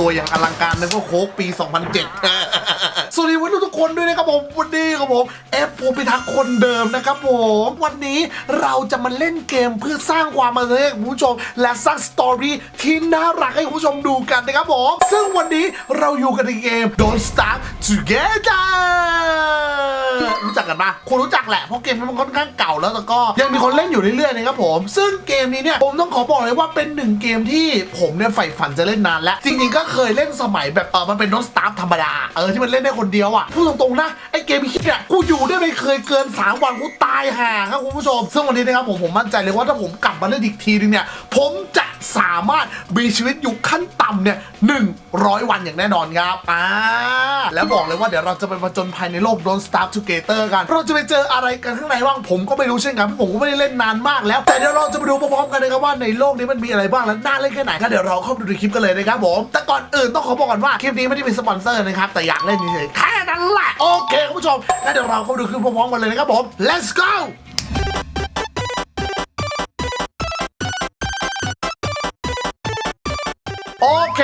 ตัวอย่างอลังการนึกว่าโค้กปี 2007 สวัสดีวัยรุ่นทุกคนด้วยนะครับผม วันนี้ครับผมเอฟปูพิทักษ์คนเดิมนะครับผม วันนี้เราจะมาเล่นเกมเพื่อสร้างความบันเทิงให้คุณผู้ชม และสร้างสตอรี่ที่น่ารักให้คุณผู้ชมดูกันนะครับผม ซึ่งวันนี้เราอยู่กันในเกม Don't Start Together รู้จักกันปะคุณรู้จักแหละเพราะเกมมันค่อนข้างเก่าแล้วแต่ก็ยังมีคนเล่นอยู่เรื่อยๆนะครับผม ซึ่งเกมนี้เนี่ยผมต้องขอบอกเลยว่าเป็นหนึ่งเกมที่ผมเนี่ยใฝ่ฝันจะเล่นนานแล้วจริงๆก็เคยเล่นสมัยแบบเออมันเป็นโน้ตสตาร์ธรรมดาเออที่มันเล่นได้คนเดียวอะพูดตรงๆนะไอเกมคิดเนี่ยกูอยู่ได้ไม่เคยเกิน3วันกูตายห่าครับคุณผู้ชม ซึ่งวันนี้นะครับผมผมมั่นใจเลยว่าถ้าผมกลับมาเล่นอีกทีนึงเนี่ยผมจะสามารถมีชีวิตอยู่ขั้นต่ำเนี่ยหนึ่งร้อยวันอย่างแน่นอนครับอ่าแล้วบอกเลยว่าเดี๋ยวเราจะไปผจญภัยในโลก Don't Starve Together กัน เราจะไปเจออะไรกันข้างในบ้างผมก็ไม่รู้เช่นกันผมก็ไม่ได้เล่นนานมากแล้ว แต่เดี๋ยวเราจะไปดูพร้อมๆกันนะครับว่าในโลกนี้มันมีอะไรบ้างและน่าเล่นแค่ไหนก็เดี๋ยวเราเข้าไปดูในคลิปกันเลยนะครับผมแต่ก่อนอื่นต้องขอบอกก่อนว่าคลิปนี้ไม่ได้เป็นสปอนเซอร์นะครับแต่อยากเล่นเฉยๆแค่นั้นแหละโอเคคุณผู้ชมงั้นเดี๋ยวเราเข้าไปดูคลิปพร้อมๆกันเลยนะครับผม let's go โอเค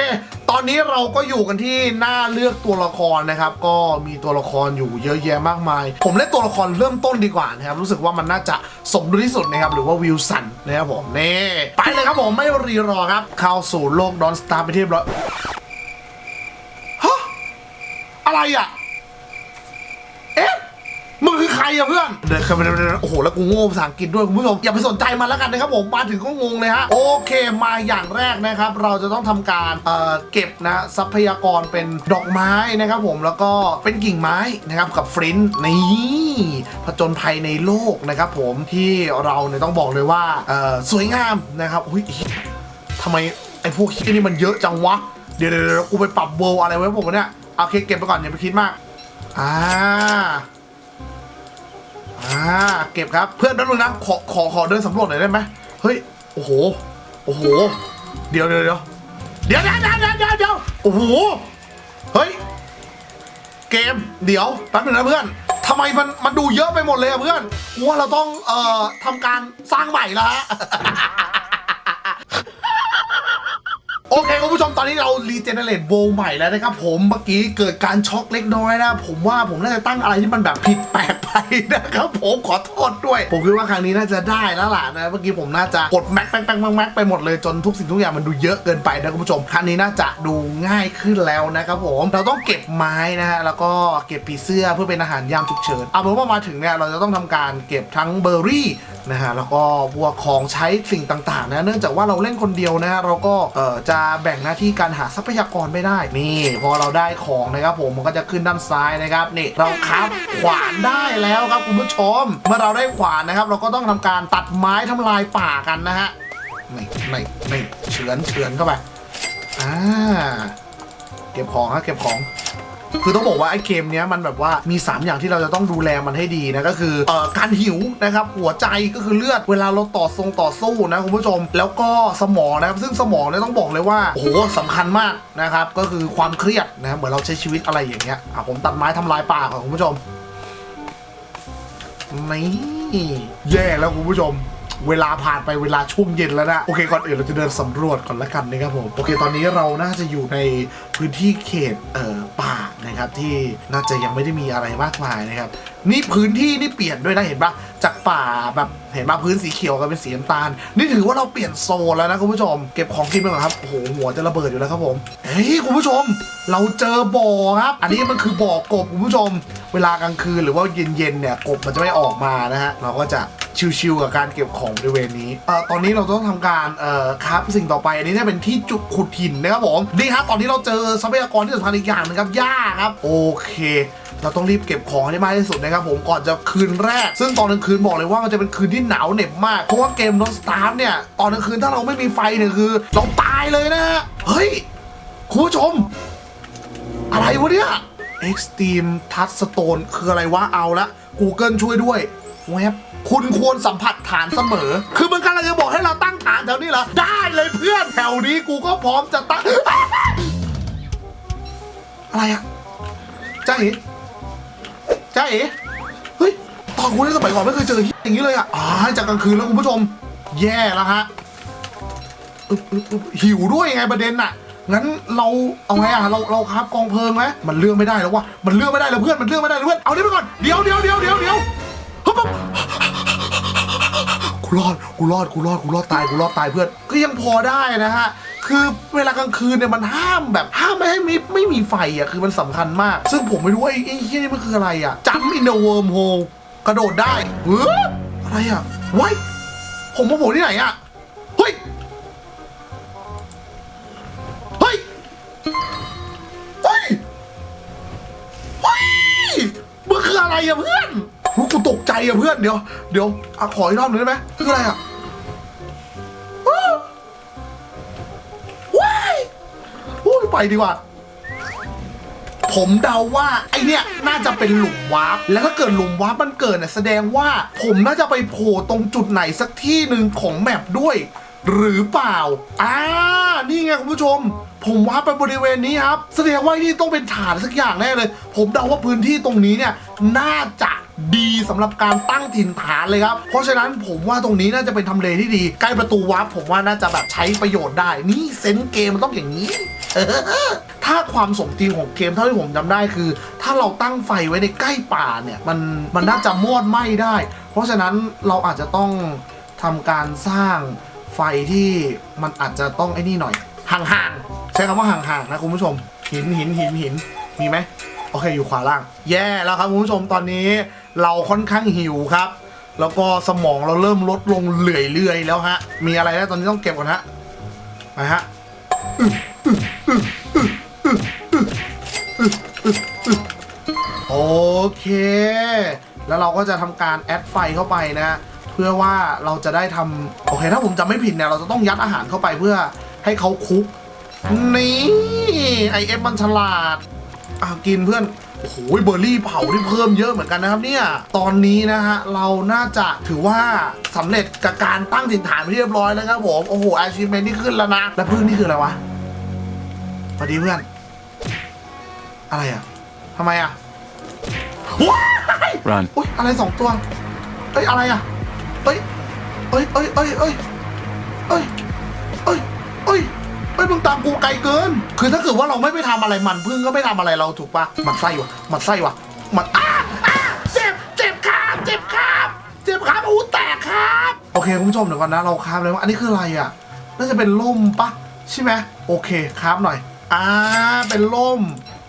ตอนนี้เราก็อยู่กันที่หน้าเลือกตัวละครนะครับ ก็มีตัวละครอยู่เยอะแยะมากมาย ผมเล่นตัวละครเริ่มต้นดีกว่านะครับ รู้สึกว่ามันน่าจะสมดุลที่สุดนะครับ หรือว่าวิลสันนะครับผมนี่ไปเลยครับผมไม่รีรอครับ เข้าสู่โลกดอนสตาร์ไปที่เรียบร้อยฮะอะไรอะเอ๊ะ มึงคือใครอะเพื่อนเดินเข้าไปโอ้โหแล้วกูโง่ภาษาอังกฤษด้วยคุณผู้ชมอย่าไปสนใจมันแล้วกันนะครับผมมาถึงก็งงเลยฮะโอเคมาอย่างแรกนะครับ เราจะต้องทำการเอ่อเก็บนะทรัพยากรเป็นดอกไม้นะครับผมแล้วก็เป็นกิ่งไม้นะครับกับฟรินนี่ผจญภัยในโลกนะครับผมที่เราเนี่ยต้องบอกเลยว่าเอ่อสวยงามนะครับอุ้ยทำไมไอ้พวกที่นี่มันเยอะจังวะเดี๋ยวเดี๋ยวเดี๋ยวกูไปปรับเวลอะไรไว้ผมเนี่ยโอเคเก็บไปก่อนอย่าไปคิดมากอ่า อ่าเก็บครับเพื่อนแป๊บนึงนะขอขอขอเดินสำรวจหน่อยได้ไหมเฮ้ยโอ้โหโอ้โห เดี๋ยวเดี๋ยวเดี๋ยวเดี๋ยวเดี๋ยวเดี๋ยวเดี๋ยวเดี๋ยวโอ้โหเฮ้ยเกมเดี๋ยวแป๊บนึงนะเพื่อนทำไมมันมันดูเยอะไปหมดเลยอะเพื่อนว่าเราต้องเอ่อทำการสร้างใหม่ละโอเคคุณ ผู้ชมตอนนี้เรารีเจเนเรตโบใหม่แล้วนะครับผมเมื่อกี้เกิดการช็อกเล็กน้อยนะ ผมว่าผมน่าจะตั้งอะไรที่มันแบบผิดแปลกไปนะครับผมขอโทษด้วย ผมคิดว่าครั้งนี้น่าจะได้แล้วล่ะนะเมื่อกี้ผมน่าจะกดแม็กแม็กแม็กแม็กไปหมดเลยจนทุกสิ่งทุกอย่างมันดูเยอะเกินไปนะคุณผู้ชมครั้งนี้น่าจะดูง่ายขึ้นแล้วนะครับผมเราต้องเก็บไม้นะฮะแล้วก็เก็บปีเสื้อเพื่อเป็นอาหารยามฉุกเฉินเอาเป็นว่ามาถึงเนี่ยเราจะต้องทำการเก็บทั้งเบอร์รี่นะฮะแล้วก็พวกของใช้สิ่งต่างๆนะเนื่องจากว่าเราเล่นคนเดียวนะฮะเราก็เอ่อจะแบ่งหน้าที่การหาทรัพยากรไม่ได้ นี่พอเราได้ของนะครับผมมันก็จะขึ้นด้านซ้ายนะครับนี่เราครับขวานได้แล้วครับคุณผู้ชม เมื่อเราได้ขวานนะครับ เราก็ต้องทำการตัดไม้ทำลายป่ากันนะฮะนี่นี่นี่เฉือนเฉือนเข้าไปอ่าเก็บของฮะเก็บของ คือต้องบอกว่าไอ้เกมเนี้ยมันแบบว่ามี 3 อย่างที่เราจะต้องดูแลมันให้ดีนะก็คือเอ่อการหิวนะครับหัวใจก็คือเลือดเวลาเราต่อทรงต่อสู้นะคุณผู้ชม แล้วก็สมองนะครับซึ่งสมองเนี่ยต้องบอกเลยว่าโอ้โหสำคัญมากนะครับก็คือความเครียดนะเหมือนเราใช้ชีวิตอะไรอย่างเงี้ยอะผมตัดไม้ทำลายป่าก่อนคุณผู้ชมนี่แย่แล้วคุณผู้ชม เวลาผ่านไปเวลาช่วงเย็นแล้วนะโอเคก่อนอื่นเราจะเดินสำรวจก่อนละกันนะครับผมโอเคตอนนี้เราน่าจะอยู่ในพื้นที่เขตเอ่อป่านะครับที่น่าจะยังไม่ได้มีอะไรมากมายนะครับนี่พื้นที่นี่เปลี่ยนด้วยนะเห็นปะจากป่าแบบเห็นปะพื้นสีเขียวกับเป็นสีน้ำตาล นี่ถือว่าเราเปลี่ยนโซนแล้วนะคุณผู้ชม เก็บของกินไปก่อนครับโอ้โหหัวจะระเบิดอยู่แล้วครับผมเฮ้ยคุณผู้ชม เราเจอบ่อครับ อันนี้มันคือบ่อกบคุณผู้ชม เวลากลางคืนหรือว่าเย็นๆเนี่ยกบมันจะไม่ออกมานะฮะเราก็จะ ชิวๆกับการเก็บของบริเวณนี้เอ่อตอนนี้เราต้องทำการเอ่อครับสิ่งต่อไปอันนี้เนี่ยเป็นที่จุดขุดหินนะครับผมนี่ครับตอนนี้เราเจอทรัพยากรที่สำคัญอีกอย่างหนึงครับหญ้าครับโอเคเราต้องรีบเก็บของให้มากที่สุดนะครับผมก่อนจะคืนแรก ซึ่งตอนกลางคืนบอกเลยว่ามันจะเป็นคืนที่หนาวเหน็บมาก เพราะว่าเกม Non Start เนี่ย ตอนกลางคืนถ้าเราไม่มีไฟเนี่ยคือ เราตายเลยนะฮะเฮ้ย คุณผู้ชม อะไรวะเนี่ย Extreme Touchstone คืออะไรวะเอาละ Google ช่วยด้วยแวบ คุณควรสัมผัสฐานเสมอ คือมันกำลังจะบอกให้เราตั้งฐานแถวนี้เหรอ ได้เลยเพื่อน แถวนี้กูก็พร้อมจะตั้ง อะไรอะจ้าเอ๋จ้าเอ๋เฮ้ย ตอนกูเล่นสมัยก่อนไม่เคยเจออย่างนี้เลยอะอ่าจากกลางคืนแล้วคุณผู้ชม แย่แล้วฮะหิวด้วยไงประเด็นน่ะ งั้นเราเอาไงอะเราเราครับกองเพลิงไหมมันเลือกไม่ได้แล้ววะมันเลือกไม่ได้แล้วเพื่อน มันเลือกไม่ได้แล้วเพื่อน เอานี่ไปก่อน เดี๋ยวเดี๋ยวเดี๋ยวเดี๋ยวเดี๋ยวฮึบ กูรอดกูรอดกูรอดกูรอดตายกูรอดตายเพื่อนก็ยังพอได้นะฮะคือเวลากลางคืนเนี่ยมันห้ามแบบห้ามไม่ให้มีไม่มีไฟอะคือมันสำคัญมาก ซึ่งผมไม่รู้ว่าไอ้ไอ้เหี้ยนี่มันคืออะไรอะจัมอินเดอะเวิร์มโฮกระโดดได้เฮ้ยอะไรอะไว้ผมมาโผล่ที่ไหนอะเฮ้ยเฮ้ยเฮ้ยเฮ้ยมันคืออะไรอะเพื่อน ใจอะเพื่อนเดี๋ยวเดี๋ยวอะขออีกรอบหนึ่งได้ไหมคืออะไรอะอ้าวว้ายโอ้ยไปดีกว่า ผมเดาว่าไอเนี้ยน่าจะเป็นหลุมวาร์ปแล้วถ้าเกิดหลุมวาร์ปมันเกิดเนี่ยแสดงว่า ผมน่าจะไปโผล่ตรงจุดไหนสักที่หนึ่งของแมปด้วย หรือเปล่าอ่านี่ไงคุณผู้ชม ผมวาร์ปไปบริเวณนี้ครับ แสดงว่านี่ต้องเป็นฐานสักอย่างแน่เลย ผมเดาว่าพื้นที่ตรงนี้เนี่ย น่าจะ ดีสำหรับการตั้งถิ่นฐานเลยครับ เพราะฉะนั้นผมว่าตรงนี้น่าจะเป็นทำเลที่ดี ใกล้ประตูวาร์ปผมว่าน่าจะแบบใช้ประโยชน์ได้ นี่เซนเกมมันต้องอย่างนี้ถ้าความสมจริงของเกมเท่าที่ผมจำได้คือ ถ้าเราตั้งไฟไว้ในใกล้ป่าเนี่ย มันมันน่าจะมอดไหม้ได้ เพราะฉะนั้นเราอาจจะต้องทำการสร้างไฟที่มันอาจจะต้องไอ้นี่หน่อยห่างๆใช้คำว่าห่างๆนะคุณผู้ชม หินหินหินหินมีไหมโอเคอยู่ขวาล่าง แย่แล้วครับคุณผู้ชมตอนนี้ เราค่อนข้างหิวครับ แล้วก็สมองเราเริ่มลดลงเรื่อยๆแล้วฮะ มีอะไรแล้วตอนนี้ต้องเก็บก่อนฮะไปฮะโอเค แล้วเราก็จะทำการแอดไฟเข้าไปนะ เพื่อว่าเราจะได้ทำโอเค ถ้าผมจำไม่ผิดเนี่ย เราจะต้องยัดอาหารเข้าไปเพื่อให้เขาคุก นี่ ไอเอฟมันฉลาดอะกินเพื่อน โอ้โหเบอร์รี่เผาที่เพิ่มเยอะเหมือนกันนะครับเนี่ยตอนนี้นะฮะเราน่าจะถือว่าสำเร็จกับการตั้งถิ่นฐานไปเรียบร้อยแล้วครับผมโอ้โหอาชีพเมนที่ขึ้นแล้วนะแล้วพึ่งนี่คืออะไรวะสวัสดีเพื่อน อะไรอะทำไมอะว้าย Run. อุ้ยอะไรสองตัวเอ้ยอะไรอะเอ้ยเอ้ยเอ้ยเอ้ยเอ้ยเอ้ยเอ้ยเอ้ย เอ้ยมึงตามกูไกลเกิน คือถ้าเกิดว่าเราไม่ไปทำอะไรมันพึ่งก็ไม่ทำอะไรเราถูกปะมันไส้วะมันไส้วะมันอ้าอ้าเจ็บเจ็บครับเจ็บครับเจ็บครับอู้แตกครับโอเคคุณผู้ชมเดี๋ยวก่อนนะเราคราบเลยว่าอันนี้คืออะไรอะน่าจะเป็นล่มปะใช่ไหมโอเคครับหน่อยอ่าเป็นล่ม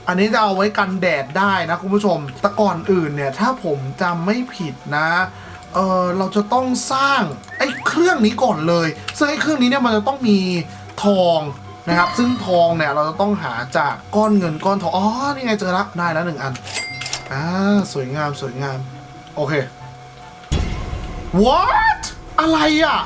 อันนี้จะเอาไว้กันแดดได้นะคุณผู้ชมแต่ก่อนอื่นเนี่ยถ้าผมจำไม่ผิดนะเออเราจะต้องสร้างไอ้เครื่องนี้ก่อนเลย ซึ่งไอ้เครื่องนี้เนี่ยมันจะต้องมี ทองนะครับ ซึ่งทองเนี่ยเราจะต้องหาจากก้อนเงินก้อนทอง อ๋อ นี่ไงเจอละได้แล้วหนึ่งอัน อ่า สวยงามสวยงาม โอเค what อะไรอะ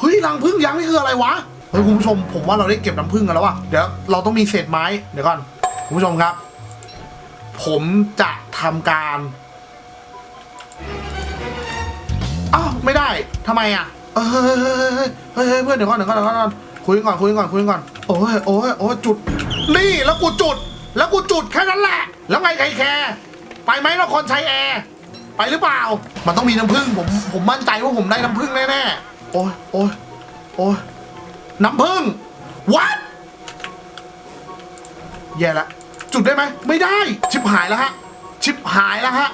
เฮ้ยรังพึ่งยังนี่คืออะไรวะ เฮ้ยคุณผู้ชมผมว่าเราได้เก็บน้ำพึ่งกันแล้วว่ะ เดี๋ยวเราต้องมีเศษไม้ เดี๋ยวก่อน คุณผู้ชมครับ ผมจะทำการ อ้าวไม่ได้ทำไมอะ เฮ้ยเฮ้ยเฮ้ยเฮ้ยเพื่อนเดี๋ยวก่อนเดี๋ยวก่อนเดี๋ยวก่อน คุยก่อนคุยก่อนคุยก่อนโอ้ยโอ้ยโอ้ยจุด นี่แล้วกูจุด แล้วกูจุดแค่นั้นแหละ แล้วไงใครแคร์ไปไหมนครชัยแอร์ไปหรือเปล่า มันต้องมีน้ำผึ้งผมผมมั่นใจว่าผมได้น้ำผึ้งแน่ๆโอ้ยโอ้ยโอ้ยน้ำผึ้ง what แย่ละจุดได้ไหมไม่ได้ ชิบหายแล้วฮะ ชิบหายแล้วฮะ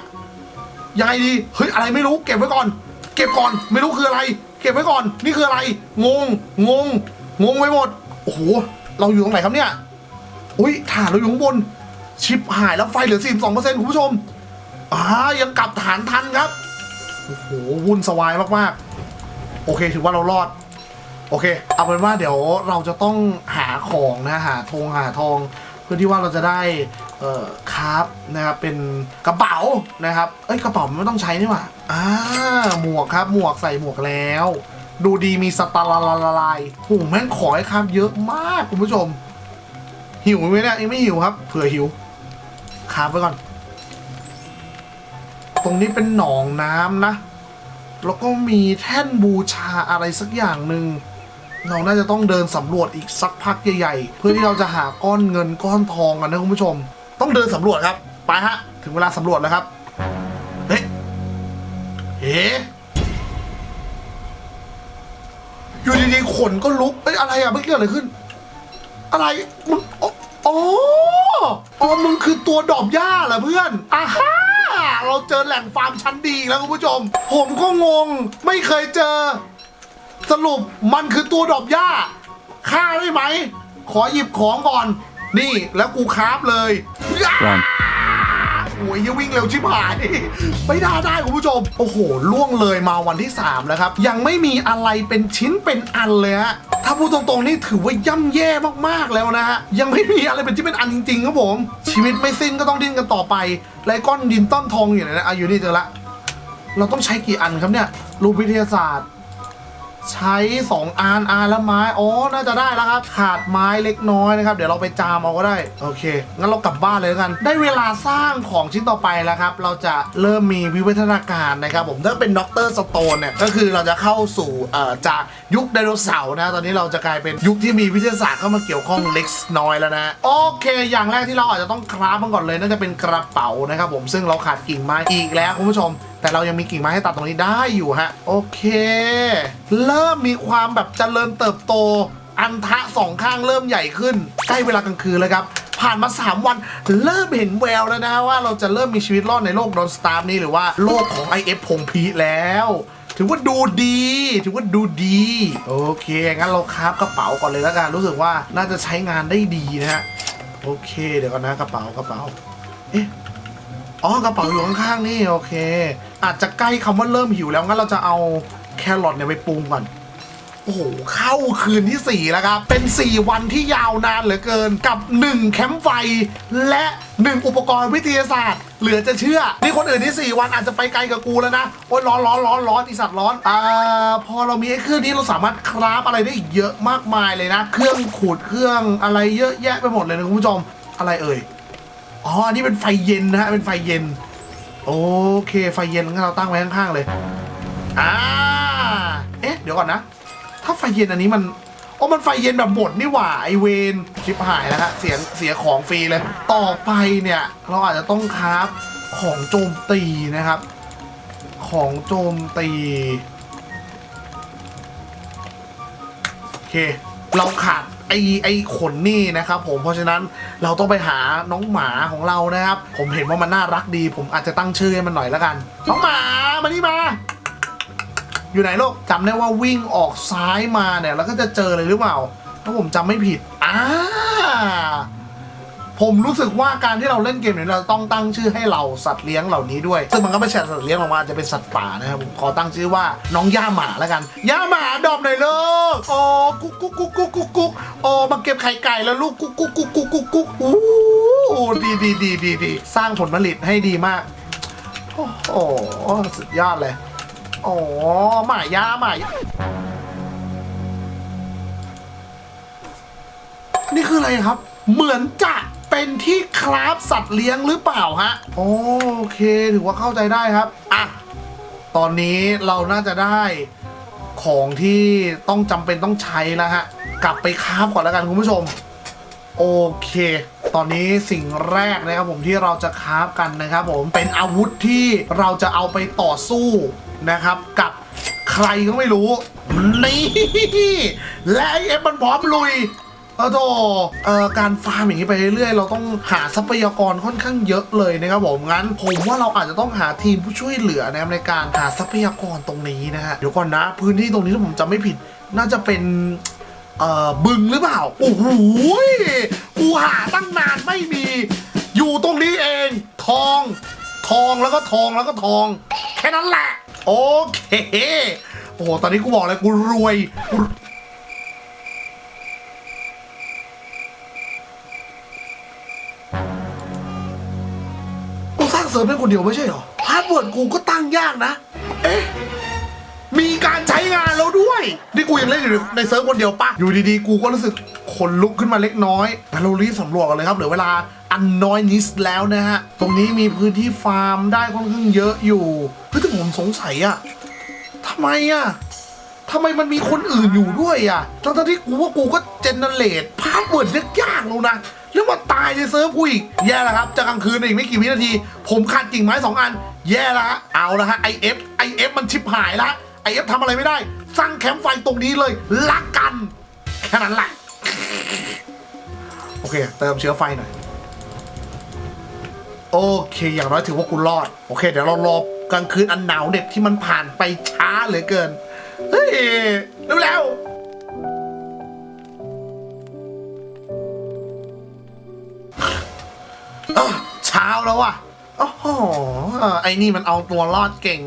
ยังไงดีเฮ้ยอะไรไม่รู้เก็บไว้ก่อน เก็บก่อนไม่รู้คืออะไร เก็บไว้ก่อน นี่คืออะไร งงงง งงไปหมด โอ้โห เราอยู่ตรงไหนครับเนี่ย อุ้ยฐานเราอยู่ข้างบน ชิบหายแล้วไฟเหลือ 42%คุณผู้ชม อ่า ยังกลับฐานทันครับ โอ้โห วุ่นสวายมากๆ โอเค ถือว่าเรารอด โอเค เอาเป็นว่าเดี๋ยวเราจะต้องหาของนะหาทงหาทอง เพื่อที่ว่าเราจะได้ เอ่อคราฟนะครับ เป็นกระเป๋านะครับ เอ้ย กระเป๋ามันไม่ต้องใช้นี่หว่า อ่า หมวกครับ หมวกใส่หมวกแล้ว ดูดีมีสตาร์ละละลายโอ้โหแม่งขอให้คราฟเยอะมากคุณผู้ชม หิวไหมเนี่ยยังไม่หิวครับเผื่อหิวคาฟไว้ก่อน ตรงนี้เป็นหนองน้ำนะ แล้วก็มีแท่นบูชาอะไรสักอย่างหนึ่งเราน่าจะต้องเดินสำรวจอีกสักพักใหญ่ๆ เพื่อที่เราจะหาก้อนเงินก้อนทองกันนะคุณผู้ชม ต้องเดินสำรวจครับ ไปฮะ ถึงเวลาสำรวจแล้วครับ เฮ้เฮ้อยู่ดีๆ ขนก็ลุกเอ้ยอะไรอะเมื่อกี้เกิดอะไรขึ้น อะไรมึงอ๋ออ๋ออ๋อมึงคือตัวดอกหญ้าเหรอเพื่อนอ่าฮ่าเราเจอแหล่งฟาร์มชั้นดีแล้วคุณผู้ชม ผมก็งง ไม่เคยเจอ สรุปมันคือตัวดอกหญ้าฆ่าได้ไหม ขอหยิบของก่อน นี่แล้วกูคราฟเลยย่า Run. โอ้ยยังวิ่งเร็วชิบหายไม่ได้ได้คุณผู้ชม โอ้โห ล่วงเลยมาวันที่ 3 แล้วครับ ยังไม่มีอะไรเป็นชิ้นเป็นอันเลยฮะถ้าพูดตรงๆนี่ถือว่าย่ำแย่มากๆแล้วนะฮะ ยังไม่มีอะไรเป็นชิ้นเป็นอันจริงๆครับผม ชีวิตไม่สิ้นก็ต้องดิ้นกันต่อไปและก้อนดินต้นทองอยู่ไหนนะอายุนี่เจอละเราต้องใช้กี่อันครับเนี่ยรูปวิทยาศาสตร์ ใช้2อันอันละไม้อ๋อน่าจะได้แล้วครับ ขาดไม้เล็กน้อยนะครับ เดี๋ยวเราไปจามเอาก็ได้ โอเค งั้นเรากลับบ้านเลยแล้วกัน ได้เวลาสร้างของชิ้นต่อไปแล้วครับ เราจะเริ่มมีวิวัฒนาการนะครับ ผมถ้าเป็นด็อกเตอร์สโตนเนี่ย ก็คือเราจะเข้าสู่เอ่อจากยุคไดโนเสาร์นะ ตอนนี้เราจะกลายเป็นยุคที่มีวิทยาศาสตร์เข้ามาเกี่ยวข้องเล็กน้อยแล้วนะ โอเค อย่างแรกที่เราอาจจะต้องคราฟมันก่อนเลยน่าจะเป็นกระเป๋านะครับผม ซึ่งเราขาดกิ่งไม้อีกแล้วคุณผู้ชมแต่เรายังมีกิ่งไม้ให้ตัดตรงนี้ได้อยู่ฮะ โอเค เริ่มมีความแบบเจริญเติบโต อันทะสองข้างเริ่มใหญ่ขึ้น ใกล้เวลากลางคืนแล้วครับ ผ่านมา 3 วันเริ่มเห็นแววแล้วนะว่าเราจะเริ่มมีชีวิตรอดในโลกดอนสตาร์นี้หรือว่าโลกของ IF พงพีแล้ว ถือว่าดูดี ถือว่าดูดี โอเค งั้นเราคาฟกระเป๋าก่อนเลยแล้วกัน รู้สึกว่าน่าจะใช้งานได้ดีนะฮะ โอเค เดี๋ยวก่อนนะกระเป๋ากระเป๋า เอ๊ะ อ๋อกระเป๋าอยู่ข้างๆนี่โอเค อาจจะใกล้คำว่าเริ่มหิวแล้วงั้นเราจะเอาแครอทเนี่ยไปปรุงก่อนโอ้โหเข้าคืนที่ 4 แล้วครับ เป็น 4 วันที่ยาวนานเหลือเกินกับ 1 แคมป์ไฟ และ 1 อุปกรณ์วิทยาศาสตร์ เหลือจะเชื่อ นี่คนอื่นที่ 4 วันอาจจะไปไกลกับกูแล้วนะ โอ้ยร้อนร้อนร้อนร้อนอีสัตว์ร้อนอ่าพอเรามีไอ้เครื่องนี้เราสามารถคราฟอะไรได้อีกเยอะมากมายเลยนะ เครื่องขูดเครื่องอะไรเยอะแยะไปหมดเลยนะคุณผู้ชมอะไรเอ่ย อ๋ออันนี้เป็นไฟเย็นนะฮะเป็นไฟเย็น โอเค ไฟเย็นงั้นเราตั้งไว้ข้างๆเลยอ่าเอ๊ะ เดี๋ยวก่อนนะ ถ้าไฟเย็นอันนี้มันอ๋อมันไฟเย็นแบบหมดนี่หว่าไอเวนชิบหายแล้วฮะเสียเสียของฟรีเลย ต่อไปเนี่ย เราอาจจะต้องคราฟของโจมตีนะครับ ของโจมตี โอเค เราขาดไอไอขนนี่นะครับผมเพราะฉะนั้นเราต้องไปหาน้องหมาของเรานะครับ ผมเห็นว่ามันน่ารักดี ผมอาจจะตั้งชื่อให้มันหน่อยแล้วกัน น้องหมามานี่มา อยู่ไหนลูกจำได้ว่าวิ่งออกซ้ายมาเนี่ย แล้วก็จะเจอเลยหรือเปล่าถ้าผมจำไม่ผิดอ่า ผมรู้สึกว่าการที่เราเล่นเกมเนี่ยเราต้องตั้งชื่อให้เราสัตว์เลี้ยงเหล่านี้ด้วย ซึ่งมันก็ไม่ใช่สัตว์เลี้ยงออกมาอาจะเป็นสัตว์ป่านะครับผมขอตั้งชื่อว่าน้องย่าหมาแล้วกันย่าหมาดอบหน่อยลูกโอ้กุ๊กกุ๊กกุ๊กกุ๊กกุ๊กกุ๊กโอ้มาเก็บไข่ไก่แล้วลูกกุ๊กกุ๊กกุ๊กกุ๊กกุ๊กกุ๊กอู้ดีดีดีดีดีสร้างผลผลิตให้ดีมากโอ้โหสุดยอดเลยอ๋อหมาย่าหมายนี่คืออะไรครับ เหมือนจะ เป็นที่คราฟสัตว์เลี้ยงหรือเปล่าฮะ โอเคถือว่าเข้าใจได้ครับ อะ ตอนนี้เราน่าจะได้ของที่ต้องจำเป็นต้องใช้แล้วฮะ กลับไปคราฟก่อนแล้วกันคุณผู้ชม โอเค ตอนนี้สิ่งแรกนะครับผมที่เราจะคราฟกันนะครับผม เป็นอาวุธที่เราจะเอาไปต่อสู้นะครับกับใครก็ไม่รู้ นี่ และไอ้เอฟมันพร้อมลุย เออโธ่เอ่อการฟาร์มอย่างนี้ไปเรื่อยๆ เราต้องหาทรัพยากรค่อนข้างเยอะเลยนะครับผมงั้นผมว่าเราอาจจะต้องหาทีมผู้ช่วยเหลือนะครับในการหาทรัพยากรตรงนี้นะฮะเดี๋ยวก่อนนะ พื้นที่ตรงนี้ถ้าผมจำไม่ผิด น่าจะเป็นเอ่อบึงหรือเปล่าโอ้โหกูหาตั้งนานไม่มี อยู่ตรงนี้เอง ทอง ทองแล้วก็ทองแล้วก็ทอง แค่นั้นแหละ โอเคโอ้โหตอนนี้กูบอกเลยกูรวย กูสร้างเสริมเป็นคนเดียวไม่ใช่เหรอพาสเวิร์ดกูก็ตั้งยากนะ เอ๊ะ มีการใช้งานแล้วด้วย นี่กูยังเล่นอยู่ในเซิร์ฟคนเดียวปะอยู่ดีๆ กูก็รู้สึกขนลุกขึ้นมาเล็กน้อยงั้นเรารีบสำรวจกันเลยครับเหลือเวลาอันน้อยนิดแล้วนะฮะ ตรงนี้มีพื้นที่ฟาร์มได้ค่อนข้างเยอะอยู่เฮ้ยแต่ผมสงสัยอะทำไมอะทำไมมันมีคนอื่นอยู่ด้วยอะทั้งๆที่กูว่ากูก็เจนเนเรตพาสเวิร์ดยากๆแล้วนะ แล้วมาตายในเซิร์ฟกูอีก แย่แล้วครับ จะกลางคืนอีกไม่กี่วินาที ผมขาดกิ่งไม้สองอัน แย่แล้วฮะ เอาละฮะไอเอฟไอเอฟมันชิบหายละไอเอฟทำอะไรไม่ได้ สร้างแคมป์ไฟตรงนี้เลยละกัน แค่นั้นแหละ โอเค เติมเชื้อไฟหน่อย โอเค อย่างน้อยถือว่ากูรอด โอเค เดี๋ยวเรารอกลางคืนอันหนาวเหน็บที่มันผ่านไปช้าเหลือเกิน เฮ้ยร็วแล้ว แล้วว่ะโอ้โหไอ้นี่มันเอาตัวรอดเก่ง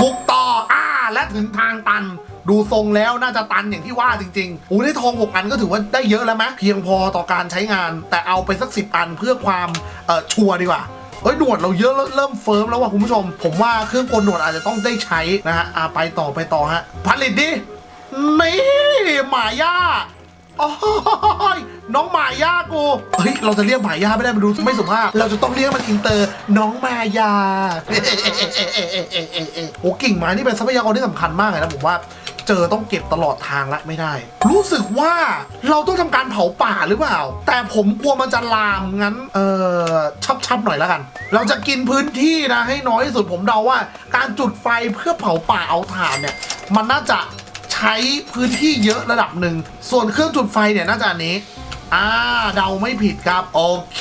บุกต่ออ่า และถึงทางตัน ดูทรงแล้วน่าจะตันอย่างที่ว่าจริงๆอู้ได้ทอง 6 อันก็ถือว่าได้เยอะแล้วไหมเพียงพอต่อการใช้งาน แต่เอาไปสักสิบอันเพื่อความเออชัวร์ดีกว่าเฮ้ยหนวดเราเยอะเริ่มเฟิร์มแล้วว่ะคุณผู้ชม ผมว่าเครื่องกลหนวดอาจจะต้องได้ใช้นะฮะอ่าไปต่อไปต่อฮะผลิตดินี่หมาย่า โอ้ยน้องหมาย่ากูเฮ้ยเราจะเรียกหมาย่าไม่ได้มันดูไม่สุภาพเราจะต้องเรียกมันอินเตอร์ น้องมายาโอ้กิ่งไม้นี่เป็นทรัพยากรที่สำคัญมากเลยนะผมว่าเจอต้องเก็บตลอดทางละไม่ได้ รู้สึกว่าเราต้องทำการเผาป่าหรือเปล่า แต่ผมกลัวมันจะลามงั้น เออชับชับๆหน่อยแล้วกัน เราจะกินพื้นที่นะให้น้อยที่สุดผมเดาว่า การจุดไฟเพื่อเผาป่าเอาถ่านเนี่ย มันน่าจะ ช้พื้นที่เยอะระดับหนึ่ง ส่วนเครื่องจุดไฟเนี่ยน่าจะอันนี้ อ่าเดาไม่ผิดครับ โอเค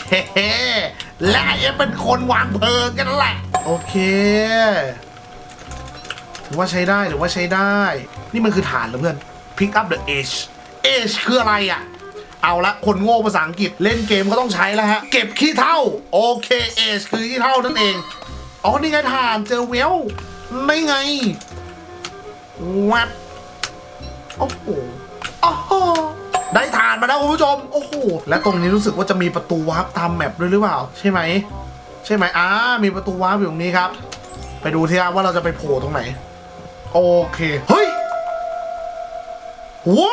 และเอฟเป็นคนวางเพลิงกันแหละ โอเคถือว่าใช้ได้หรือว่าใช้ได้ นี่มันคือฐานเหรอเพื่อน pick up the edge edge คืออะไรอะ่ะเอาละคนโง่ภาษาอังกฤษเล่นเกมก็ต้องใช้แล้วฮะ เก็บขี้เท่า โอเค edge คือขี้เท่านั่นเอง อ๋อ นี่ไงฐานเจอเวลไม่ไงแวบ โอ้โหโอ้โหได้ฐานมาแล้วคุณผู้ชม โอ้โห และตรงนี้รู้สึกว่าจะมีประตูวาร์ปตามแมปด้วยหรือเปล่า ใช่ไหม ใช่ไหมอ่า มีประตูวาร์ปอยู่ตรงนี้ครับ ไปดูที่ว่าเราจะไปโผล่ตรงไหน โอเค เฮ้ยโว้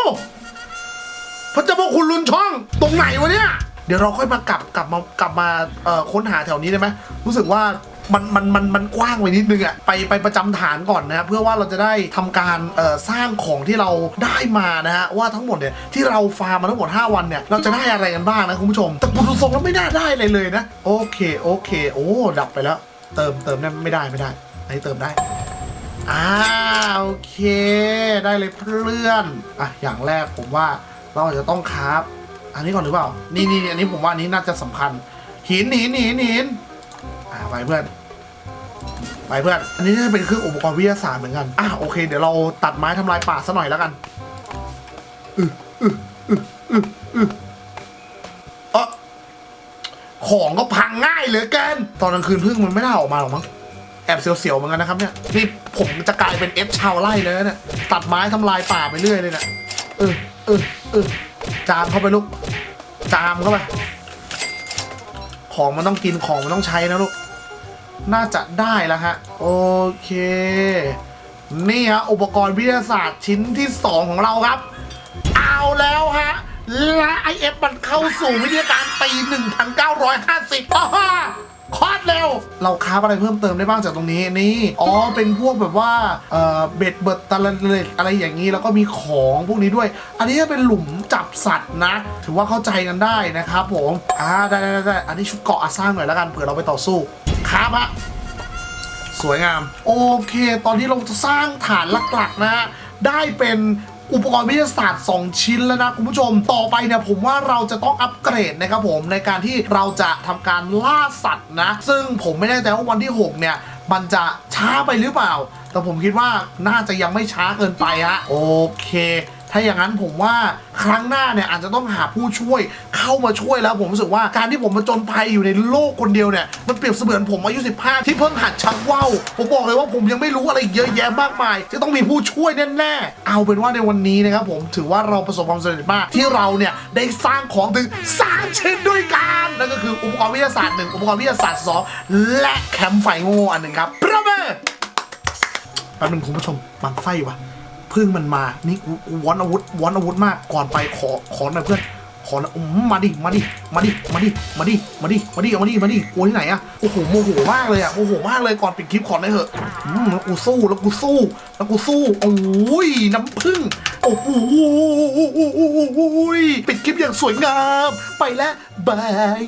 พระเจ้าพระคุณลุนช่อง ตรงไหนวะเนี่ย เดี๋ยวเราค่อยมากลับกลับมากลับมาเอ่อค้นหาแถวนี้ได้ไหม รู้สึกว่า มันมันมันมันกว้างไปนิดนึงอะไปไปประจำฐานก่อนนะเพื่อว่าเราจะได้ทำการเอ่อสร้างของที่เราได้มานะฮะว่าทั้งหมดเนี่ยที่เราฟาร์มมาทั้งหมด 5 วันเนี่ยเราจะได้อะไรกันบ้างนะคุณผู้ชม แต่กูดูทรงแล้วไม่น่าได้เลยเลยนะ โอเคโอเค โอ้ดับไปแล้ว เติมเติมนั่นไม่ได้ไม่ได้อันเติมได้อ่าโอเค ได้เลยเพื่อนอะอย่างแรกผมว่าเราอาจะต้องคราฟอันนี้ก่อนหรือเปล่า นี่นี่อันนี้ผมว่าอันนี้น่าจะสำคัญหินหินหินหินอ่าไปเพื่อน ไปเพื่อน อันนี้น่าจะเป็นเครื่องอุปกรณ์วิทยาศาสตร์เหมือนกัน อะโอเค เดี๋ยวเราตัดไม้ทำลายป่าซะหน่อยแล้วกันอืออืออืออืออือเออของก็พังง่ายเหลือเกิน ตอนกลางคืนพึ่งมันไม่ได้ออกมาหรอกมั้ง แอบเสียวๆเหมือนกันนะครับเนี่ย นี่ผมจะกลายเป็นเอฟชาวไร่เลยนะเนี่ยตัดไม้ทำลายป่าไปเรื่อยเลยเนี่ยเออเออเออจามเข้าไปลูก จามเข้าไป ของมันต้องกินของมันต้องใช้นะลูก น่าจะได้แล้วฮะ โอเค นี่ฮะ อุปกรณ์วิทยาศาสตร์ชิ้นที่ 2 ของเราครับ เอาแล้วฮะ และไอเอฟมันเข้าสู่วิทยาการปี 1950อ้อคอดเร็ว เราคราอะไรเพิ่มเติมได้บ้างจากตรงนี้นี่ อ๋อ เป็นพวกแบบว่า เอ่อ เบ็ดเบิดตะเลดอะไรอย่างนี้ แล้วก็มีของพวกนี้ด้วย อันนี้จะเป็นหลุมจับสัตว์นะ ถือว่าเข้าใจกันได้นะครับผม อ่า ได้ได้ได้อันนี้ชุดเกาะอาสร้างหน่อยแล้วกัน เผื่อเราไปต่อสู้ ครับฮะสวยงาม โอเค ตอนนี้เราจะสร้างฐานหลักๆนะฮะได้เป็นอุปกรณ์วิทยาศาสตร์ 2 ชิ้นแล้วนะคุณผู้ชมต่อไปเนี่ยผมว่าเราจะต้องอัปเกรดนะครับผมในการที่เราจะทำการล่าสัตว์นะ ซึ่งผมไม่แน่ใจว่าวันที่ 6 เนี่ย มันจะช้าไปหรือเปล่า แต่ผมคิดว่าน่าจะยังไม่ช้าเกินไปฮะโอเค ถ้าอย่างนั้นผมว่าครั้งหน้าเนี่ยอาจจะต้องหาผู้ช่วยเข้ามาช่วยแล้วผมรู้สึกว่าการที่ผมมาจนภัยอยู่ในโลกคนเดียวเนี่ยมันเปรียบเสมือนผมอายุ 15 ที่เพิ่งหัดชักว่าวผมบอกเลยว่าผมยังไม่รู้อะไรเยอะแยะมากมาย จะต้องมีผู้ช่วยแน่ๆเอาเป็นว่าในวันนี้นะครับผมถือว่าเราประสบความสำเร็จมาก ที่เราเนี่ยได้สร้างของถึง3ชิ้นด้วยกันนั่นก็คืออุปกรณ์วิทยาศาสตร์หนึ่งอุปกรณ์วิทยาศาสตร์สองและแคมป์ไฟโง่อันหนึ่งครับประเมินแป๊บนึงคุณผู้ชมมันไส้วะ พึ่งมันมา นี่กูกูวอนอาวุธวอนอาวุธมาก ก่อนไปขอขอหน่อยเพื่อน ขอหน่อยอืมมาดิ มาดิ มาดิ มาดิ มาดิ มาดิ มาดิ มาดิ มาดิ กลัวที่ไหนอะโอ้โหโมโหมากเลยอะโมโหมากเลย ก่อนปิดคลิปขอหน่อยเถอะอืมแล้วกูสู้ แล้วกูสู้ แล้วกูสู้ โอ้ย น้ำพึ่ง โอ้โหปิดคลิปอย่างสวยงาม ไปแล้วบาย